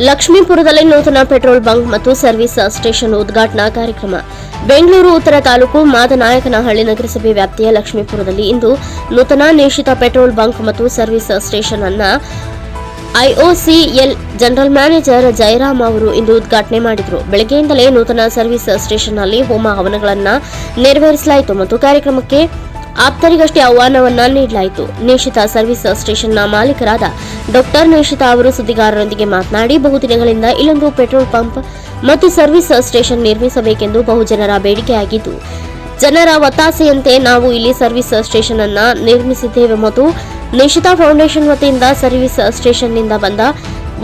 ಲಕ್ಷ್ಮೀಪುರದಲ್ಲಿ ನೂತನ petrol bunk ಮತ್ತು service station ಉದ್ಘಾಟನಾ ಕಾರ್ಯಕ್ರಮ. ಬೆಂಗಳೂರು ಉತ್ತರ ತಾಲೂಕು ಮಾದನಾಯಕನಹಳ್ಳಿ ನಗರಸಭೆ ವ್ಯಾಪ್ತಿಯ ಲಕ್ಷ್ಮೀಪುರದಲ್ಲಿ ಇಂದು ನೂತನ ನಿಶ್ಚಿತ ಪೆಟ್ರೋಲ್ ಬಂಕ್ ಮತ್ತು ಸರ್ವಿಸ್ ಸ್ಟೇಷನ್ ಅನ್ನ ಐಒಸಿಎಲ್ ಜನರಲ್ ಮ್ಯಾನೇಜರ್ ಜಯರಾಮ್ ಅವರು ಇಂದು ಉದ್ಘಾಟನೆ ಮಾಡಿದರು. ಬೆಳಗ್ಗೆಯಿಂದಲೇ ನೂತನ ಸರ್ವಿಸ್ ಸ್ಟೇಷನ್ನಲ್ಲಿ ಹೋಮ ಹವನಗಳನ್ನು ನೆರವೇರಿಸಲಾಯಿತು ಮತ್ತು ಕಾರ್ಯಕ್ರಮಕ್ಕೆ ಆಪ್ತರಿಗಷ್ಟೇ ಆಹ್ವಾನವನ್ನ ನೀಡಲಾಯಿತು. ನಿಶ್ಚಿತ ಸರ್ವಿಸ್ ಸ್ಟೇಷನ್ನ ಮಾಲೀಕರಾದ ಡಾಕ್ಟರ್ ನಿಶಿತಾ ಅವರು ಸುದ್ದಿಗಾರರೊಂದಿಗೆ ಮಾತನಾಡಿ ಬಹುದಿನಗಳಿಂದ ಇಲ್ಲೊಂದು ಪೆಟ್ರೋಲ್ ಪಂಪ್ ಮತ್ತು ಸರ್ವಿಸ್ ಸ್ಟೇಷನ್ ನಿರ್ಮಿಸಬೇಕೆಂದು ಬಹುಜನರ ಬೇಡಿಕೆಯಾಗಿದ್ದು, ಜನರ ಒತ್ತಾಸೆಯಂತೆ ನಾವು ಇಲ್ಲಿ ಸರ್ವಿಸ್ ಸ್ಟೇಷನ್ ಅನ್ನ ನಿರ್ಮಿಸಿದ್ದೇವೆ ಮತ್ತು ನಿಶಿತಾ ಫೌಂಡೇಶನ್ ವತಿಯಿಂದ ಸರ್ವಿಸ್ ಸ್ಟೇಷನ್ನಿಂದ ಬಂದ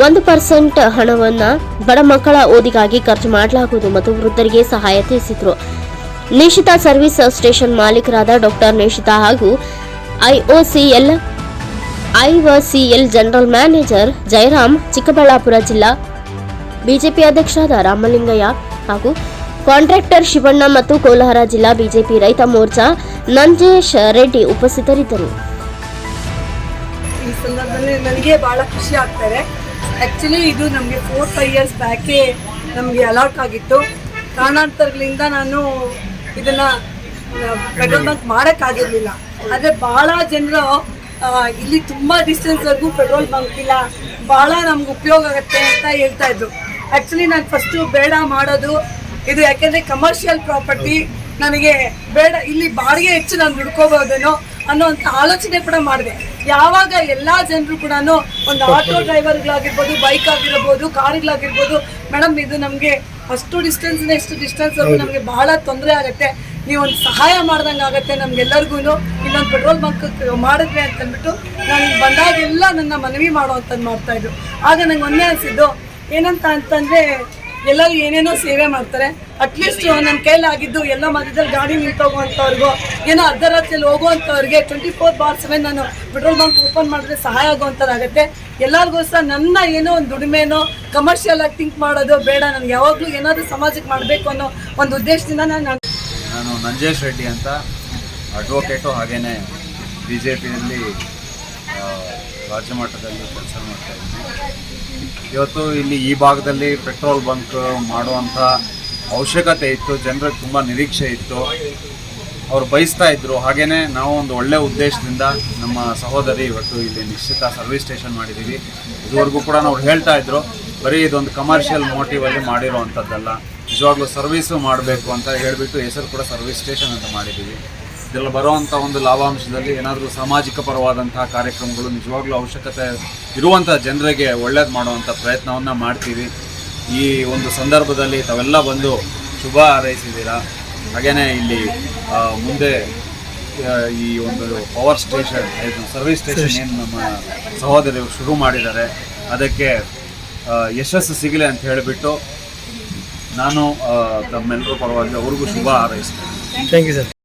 ಒಂದು ಪರ್ಸೆಂಟ್ ಹಣವನ್ನ ಬಡ ಮಕ್ಕಳ ಓದಿಗಾಗಿ ಖರ್ಚು ಮಾಡಲಾಗುವುದು ಮತ್ತು ವೃದ್ಧರಿಗೆ ಸಹಾಯ ತಿಳಿಸಿದರು. ನಿಶಿತಾ ಸರ್ವಿಸ್ ಸ್ಟೇಷನ್ ಮಾಲೀಕರಾದ ಡಾಕ್ಟರ್ ನಿಶಿತಾ ಹಾಗೂ IOCL IOCL general manager Jayaram, Chikkaballapura ಜಿಲ್ಲಾ ಬಿಜೆಪಿ ಅಧ್ಯಕ್ಷರಾದ ರಾಮಲಿಂಗಯ್ಯ ಹಾಗೂ ಕಾಂಟ್ರಾಕ್ಟರ್ ಶಿವಣ್ಣ ಮತ್ತು ಕೋಲಾರ ಜಿಲ್ಲಾ ಬಿಜೆಪಿ ರೈತ ಮೋರ್ಚಾ ನಂಜೇಶ್ ರೆಡ್ಡಿ ಉಪಸ್ಥಿತರಿದ್ದರು. ಈ ಸಂದರ್ಭದಲ್ಲಿ ನನಗೆ ಭಾಳ ಖುಷಿ ಆಗ್ತಾರೆ. ಆ್ಯಕ್ಚುಲಿ ಇದು ನಮಗೆ ಫೋರ್ ಫೈವ್ ಇಯರ್ಸ್ ಬ್ಯಾಕೆ ನಮಗೆ ಅಲಾಟ್ ಆಗಿತ್ತು. ಕಾರಣಾಂತರಗಳಿಂದ ನಾನು ಇದನ್ನು ಪೆಟ್ರೋಲ್ ಬಂಕ್ ಮಾಡೋಕ್ಕಾಗಿರಲಿಲ್ಲ ಆದರೆ ಭಾಳ ಜನರು ಇಲ್ಲಿ ತುಂಬಾ ಡಿಸ್ಟೆನ್ಸ್ ವರ್ಗೂ ಪೆಟ್ರೋಲ್ ಬಂಕ್ ಇಲ್ಲ. ಬಹಳ ನಮ್ಗೆ ಉಪಯೋಗ ಆಗುತ್ತೆ ಅಂತ ಹೇಳ್ತಾ ಇದ್ರು. ಆಕ್ಚುಲಿ ನಾನು ಫಸ್ಟ್ ಬೇಡ ಮಾಡೋದು ಇದು ಯಾಕೆಂದ್ರೆ ಕಮರ್ಷಿಯಲ್ ಪ್ರಾಪರ್ಟಿ ನನಗೆ ಬೇಡ ಇಲ್ಲಿ ಬಾಡಿಗೆ ಹೆಚ್ಚು ನಾನು ದುಡ್ಕೋಬಹುದೇನೋ ಅಂತ ಆಲೋಚನೆ ಕೂಡ ಮಾಡಿದೆ. ಯಾವಾಗ ಎಲ್ಲ ಜನರು ಕೂಡ ಒಂದು ಆಟೋ ಡ್ರೈವರ್ಗಳಾಗಿರ್ಬೋದು ಬೈಕ್ ಆಗಿರ್ಬೋದು ಕಾರ್ಗಳಾಗಿರ್ಬೋದು ಮೇಡಮ್ ಇದು ನಮಗೆ ಅಷ್ಟು ಡಿಸ್ಟೆನ್ಸ್ ಇಷ್ಟು ಡಿಸ್ಟೆನ್ಸ್ ನಮಗೆ ಬಹಳ ತೊಂದರೆ ಆಗುತ್ತೆ. ನೀವು ಒಂದು ಸಹಾಯ ಮಾಡ್ದಂಗೆ ಆಗುತ್ತೆ ನಮ್ಗೆಲ್ಲರಿಗೂ ಇಲ್ಲೊಂದು ಪೆಟ್ರೋಲ್ ಬಂಕ್ ಮಾಡಿದ್ವಿ ಅಂತ ಅಂದ್ಬಿಟ್ಟು ನಾನು ಬಂದಾಗೆಲ್ಲ ನನ್ನ ಮನವಿ ಮಾಡುವಂಥದ್ದು ಮಾಡ್ತಾ ಇದ್ರು. ಆಗ ನಂಗೆ ಒಂದೇ ಅನಿಸಿದ್ದು, ಏನಂತ ಅಂತಂದರೆ ಎಲ್ಲರೂ ಏನೇನೋ ಸೇವೆ ಮಾಡ್ತಾರೆ. ಅಟ್ಲೀಸ್ಟ್ ನನ್ನ ಕೈಲಾಗಿದ್ದು ಎಲ್ಲ ಮಧ್ಯದಲ್ಲಿ ಗಾಡಿ ನಿಂತೋಗುವಂಥವ್ರಿಗೂ ಏನೋ ಅರ್ಧ ರಾತ್ರಿಯಲ್ಲಿ ಹೋಗುವಂಥವ್ರಿಗೆ ಟ್ವೆಂಟಿ ಫೋರ್ ಬಾರ್ ಸೆವೆನ್ ನಾನು ಪೆಟ್ರೋಲ್ ಬಂಕ್ ಓಪನ್ ಮಾಡಿದ್ರೆ ಸಹಾಯ ಆಗೋವಂಥರಾಗುತ್ತೆ ಎಲ್ಲರಿಗೂ ಸಹ ನನ್ನ ಏನೋ ಒಂದು ದುಡಿಮೆನೋ ಕಮರ್ಷಿಯಲ್ ಆಗಿ ಥಿಂಕ್ ಮಾಡೋದು ಬೇಡ. ನನಗೆ ಯಾವಾಗಲೂ ಏನಾದರೂ ಸಮಾಜಕ್ಕೆ ಮಾಡಬೇಕು ಅನ್ನೋ ಒಂದು ಉದ್ದೇಶದಿಂದ ನಾನು ನಾನು ನಂಜೇಶ್ ರೆಡ್ಡಿ ಅಂತ ಅಡ್ವೊಕೇಟು ಹಾಗೆಯೇ ಬಿ ಜೆ ಪಿಯಲ್ಲಿ ರಾಜ್ಯ ಮಟ್ಟದಲ್ಲಿ ಕೆಲಸ ಮಾಡ್ತಾ ಇದ್ದೀನಿ. ಇವತ್ತು ಇಲ್ಲಿ ಈ ಭಾಗದಲ್ಲಿ ಪೆಟ್ರೋಲ್ ಬಂಕ್ ಮಾಡುವಂಥ ಅವಶ್ಯಕತೆ ಇತ್ತು, ಜನರಿಗೆ ತುಂಬ ನಿರೀಕ್ಷೆ ಇತ್ತು. ಅವರು ಬಯಸ್ತಾ ಇದ್ರು. ಹಾಗೇ ನಾವು ಒಂದು ಒಳ್ಳೆ ಉದ್ದೇಶದಿಂದ ನಮ್ಮ ಸಹೋದರಿ ಇವತ್ತು ಇಲ್ಲಿ ನಿಶ್ಚಿತ ಸರ್ವಿಸ್ ಸ್ಟೇಷನ್ ಮಾಡಿದ್ದೀವಿ. ಇದುವರೆಗೂ ಕೂಡ ನಾವು ಹೇಳ್ತಾ ಇದ್ರು, ಬರೀ ಇದೊಂದು ಕಮರ್ಷಿಯಲ್ ಮೋಟಿವಲ್ಲಿ ಮಾಡಿರುವಂಥದ್ದಲ್ಲ. ನಿಜವಾಗ್ಲೂ ಸರ್ವಿಸು ಮಾಡಬೇಕು ಅಂತ ಹೇಳಿಬಿಟ್ಟು ಹೆಸರು ಕೂಡ ಸರ್ವಿಸ್ ಸ್ಟೇಷನ್ ಅಂತ ಮಾಡಿದ್ದೀವಿ. ಇದೆಲ್ಲ ಬರುವಂಥ ಒಂದು ಲಾಭಾಂಶದಲ್ಲಿ ಏನಾದರೂ ಸಾಮಾಜಿಕ ಪರವಾದಂತಹ ಕಾರ್ಯಕ್ರಮಗಳು ನಿಜವಾಗ್ಲೂ ಅವಶ್ಯಕತೆ ಇರುವಂಥ ಜನರಿಗೆ ಒಳ್ಳೇದು ಮಾಡುವಂಥ ಪ್ರಯತ್ನವನ್ನು ಮಾಡ್ತೀವಿ. ಈ ಒಂದು ಸಂದರ್ಭದಲ್ಲಿ ತಾವೆಲ್ಲ ಬಂದು ಶುಭ ಹಾರೈಸಿದ್ದೀರಾ? ಹಾಗೆಯೇ ಇಲ್ಲಿ ಮುಂದೆ ಈ ಒಂದು ಪವರ್ ಸ್ಟೇಷನ್ ಇದು ಸರ್ವಿಸ್ ಸ್ಟೇಷನ್ ಏನು ನಮ್ಮ ಸಹೋದರಿಯರು ಶುರು ಮಾಡಿದ್ದಾರೆ. ಅದಕ್ಕೆ ಯಶಸ್ಸು ಸಿಗಲಿ ಅಂತ ಹೇಳಿಬಿಟ್ಟು ನಾನು ತಮ್ಮೆಲ್ಲರೂ ಪರವಾಗಿ ಅವ್ರಿಗೂ ಶುಭ ಹಾರೈಸ್ತೇನೆ. Thank you sir